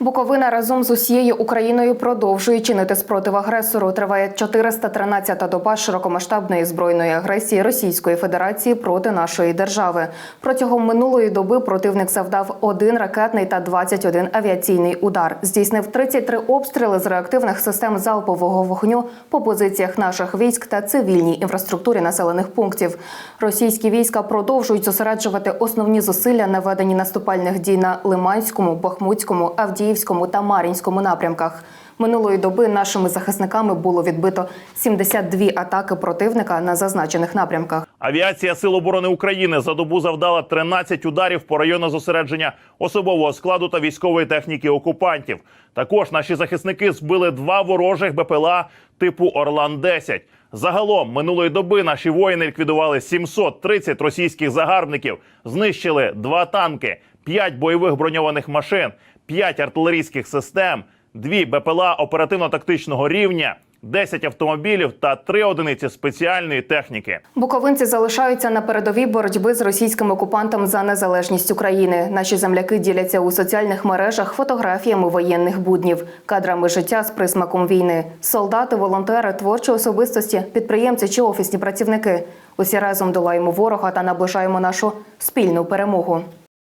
Буковина разом з усією Україною продовжує чинити спротив агресору. Триває 413-та доба широкомасштабної збройної агресії Російської Федерації проти нашої держави. Протягом минулої доби противник завдав один ракетний та 21 авіаційний удар. Здійснив 33 обстріли з реактивних систем залпового вогню по позиціях наших військ та цивільній інфраструктурі населених пунктів. Російські війська продовжують зосереджувати основні зусилля на веденні наступальних дій на Лиманському, Бахмутському, Авдіївському та Мар'їнському напрямках. Минулої доби нашими захисниками було відбито 72 атаки противника на зазначених напрямках. Авіація Сил оборони України за добу завдала 13 ударів по району зосередження особового складу та військової техніки окупантів. Також наші захисники збили два ворожих БПЛА типу Орлан 10 Загалом минулої доби наші воїни ліквідували 730 російських загарбників, знищили два танки, 5 бойових броньованих машин, 5 артилерійських систем, дві БПЛА оперативно-тактичного рівня, 10 автомобілів та 3 одиниці спеціальної техніки. Буковинці залишаються на передовій боротьби з російським окупантом за незалежність України. Наші земляки діляться у соціальних мережах фотографіями воєнних буднів, кадрами життя з присмаком війни. Солдати, волонтери, творчі особистості, підприємці чи офісні працівники. Усі разом долаємо ворога та наближаємо нашу спільну перемогу.